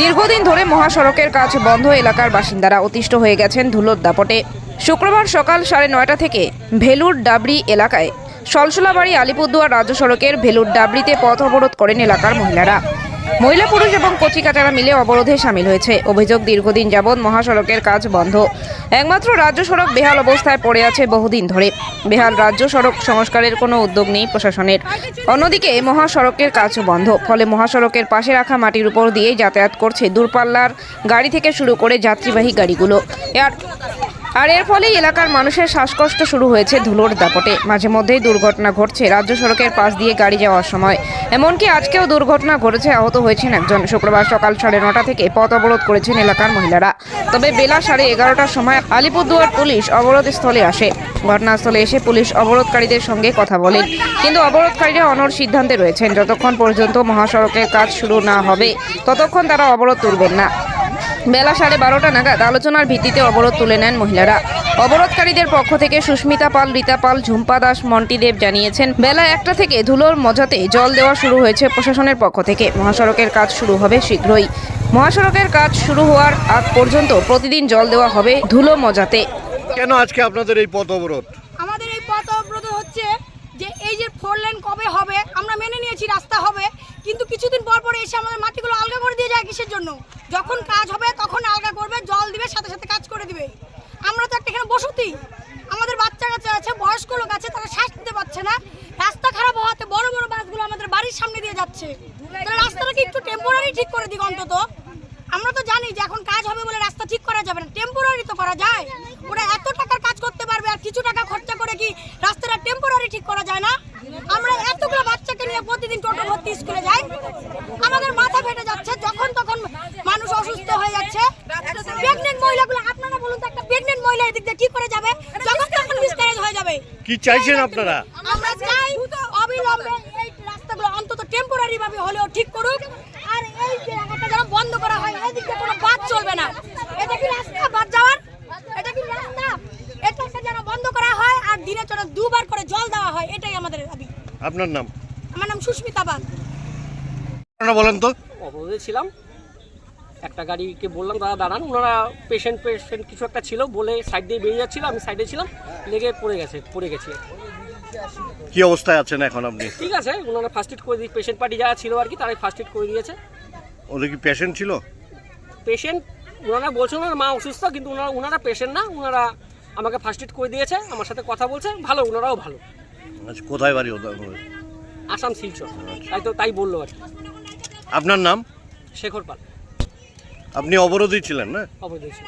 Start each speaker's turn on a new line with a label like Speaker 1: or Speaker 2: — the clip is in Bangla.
Speaker 1: দীর্ঘদিন ধরে মহাসড়কের কাজ বন্ধ, এলাকার বাসিন্দারা অতিষ্ঠ হয়ে গেছেন ধুলোর দাপটে। শুক্রবার সকাল সাড়ে নয়টা থেকে ভেলুর ডাবড়ি এলাকায়, সলসলাবাড়ি আলিপুরদুয়ার রাজ্য সড়কের ভেলুর ডাবড়িতে পথ অবরোধ করেন এলাকার মহিলারা। মহিলা পুরুষ এবং কচিকাচারা মিলে অবরোধে সামিল হয়েছে। অভিযোগ, দীর্ঘদিন যাবৎ মহাসড়কের কাজ বন্ধ। একমাত্র রাজ্য সড়ক বেহাল অবস্থায় পড়ে আছে বহুদিন ধরে। বেহাল রাজ্য সড়ক সংস্কারের কোনো উদ্যোগ নেই প্রশাসনের। অন্যদিকে, মহাসড়কের কাজ বন্ধ। ফলে মহাসড়কের পাশে রাখা মাটির উপর দিয়ে যাতায়াত করছে দূরপাল্লার গাড়ি থেকে শুরু করে যাত্রীবাহী গাড়িগুলো। আর আর এর ফলে এলাকার মানুষের শ্বাসকষ্ট শুরু হয়েছে ধুলোর দাপটে। মাঝে মধ্যেই দুর্ঘটনা ঘটছে রাজ্য সড়কের পাশ দিয়ে গাড়ি যাওয়ার সময়। এমনকি আজকেও দুর্ঘটনা ঘটেছে, আহত হয়েছেন একজন। শুক্রবার সকাল সাড়ে নটা থেকে পথ অবরোধ করেছেন এলাকার মহিলারা। তবে বেলা সাড়ে এগারোটার সময় আলিপুরদুয়ার পুলিশ অবরোধ স্থলে আসে। ঘটনাস্থলে এসে পুলিশ অবরোধকারীদের সঙ্গে কথা বলেন কিন্তু অবরোধকারীরা অনর সিদ্ধান্তে রয়েছেন। যতক্ষণ পর্যন্ত মহাসড়কের কাজ শুরু না হবে, ততক্ষণ তারা অবরোধ তুলবেন না। বেলা সাড়ে বারোটা নাগাদ আলোচনার ভিত্তিতে অবরোধ তুলে নেন মহিলারা। অবরোধকারীদের পক্ষ থেকে সুস্মিতা পাল রীতা পাল ঝুম্পা দাস মন্টি দেব জানিয়েছেন বেলা একটা থেকে ধুলোর মজাতে জল দেওয়া শুরু হয়েছে প্রশাসনের পক্ষ থেকে। মহাসড়কের কাজ শুরু হবে শীঘ্রই। মহাসড়কের কাজ শুরু হওয়ার আগ পর্যন্ত প্রতিদিন জল দেওয়া হবে ধুলো মজাতে।
Speaker 2: কেন আজকে আপনাদের এই পথ অবরোধ?
Speaker 3: আমাদের এই পথ অবরোধ হচ্ছে যে এই যে ফোর লেন কবে হবে আমরা মেনে নিয়েছি রাস্তা হবে কিন্তু কিছুদিন পর পর এসে আমাদের মাটিগুলো আলগা করে দিয়ে যায় কিসের জন্য? যখন কাজ হবে তখন আলগা করবে জল দিবে সাথে সাথে কাজ করে দিবে আমরা তো একটা এখানে বসতি আমাদের বাচ্চা কাচ্চা আছে বয়স্ক লোক আছে তারা শ্বাস নিতে পারছে না রাস্তা খারাপ হওয়াতে বড় বড় বাসগুলো আমাদের বাড়ির সামনে দিয়ে যাচ্ছে তাহলে রাস্তাটা কি একটু টেম্পোরারি ঠিক করে দিক অন্তত। আমরা তো জানি যে এখন কাজ হবে বলে রাস্তা ঠিক করা যাবে না। টেম্পোরারি তো করা যায়। ওরা এত টাকার কাজ করতে পারবে আর কিছু টাকা খরচা করে কি রাস্তাটা টেম্পোরারি ঠিক করা যায় না? আমরা এতগুলো বাচ্চাকে নিয়ে প্রতিদিন টোটো ভর্তি স্কুলে যাই। আমাদের মাথা ফেটে যাচ্ছে। যখন তখন মানুষ অসুস্থ হয়ে যাচ্ছে। প্রেগনেন্ট মহিলাগুলো আপনারা বলুন তো একটা প্রেগনেন্ট মহিলা এদিক দিয়ে কি করে যাবে? যখন তখন মিসক্যারেজ হয়ে যাবে।
Speaker 2: কি চাইছেন আপনারা?
Speaker 3: আমরা চাই অবিলম্বে এই রাস্তাগুলো অন্তত টেম্পোরারি ভাবে হলেও ঠিক করুক আর এই জায়গাটা যেন বন্ধ করা হয় এদিকে কোনো বাস চলবে না এটা কি রাস্তা বাস যাওয়ার এটা কি রাস্তা এটাকে যেন বন্ধ করা হয় আর দিনে চলে দুবার করে জল দেওয়া হয় এটাই আমাদের দাবি
Speaker 2: আপনার নাম?
Speaker 3: আমার নাম সুস্মিতা বাগ
Speaker 2: আপনারা বলেন তো।
Speaker 4: অবরোধে ছিলাম। একটা গাড়িকে বললাম দাদা দাঁড়ান। ওনারা পেশেন্ট পেশেন্ট কিছু একটা ছিল বলে সাইড দিয়ে বেরিয়ে যাচ্ছিল আমি সাইডে ছিলাম। লেগে পড়ে গেছে পড়ে গেছি।
Speaker 2: কি অবস্থায় আছেন এখন আপনি?
Speaker 4: ঠিক আছে ওনারা ফার্স্ট এড করে দিয়ে পেশেন্ট পার্টি যারা ছিল আর কি তারাই ফার্স্ট এড করে দিয়েছে।
Speaker 2: ওদের কি পেশেন্ট ছিল?
Speaker 4: পেশেন্ট ওনারা বলছে ওনার মা অসুস্থ কিন্তু ওনারা ওনারা পেশেন্ট না ওনারা আমাকে ফার্স্ট এড করে দিয়েছে আমার সাথে কথা বলছে ভালো ওনারাও ভালো।
Speaker 2: আচ্ছা কোথায় বাড়ি ওদের
Speaker 4: আসাম শিলচর। তাই তো তাই বলল আর কি।
Speaker 2: আপনার নাম?
Speaker 4: শেখর পাল।
Speaker 2: আপনি অবরোধই ছিলেন না?
Speaker 4: অবরোধী ছিল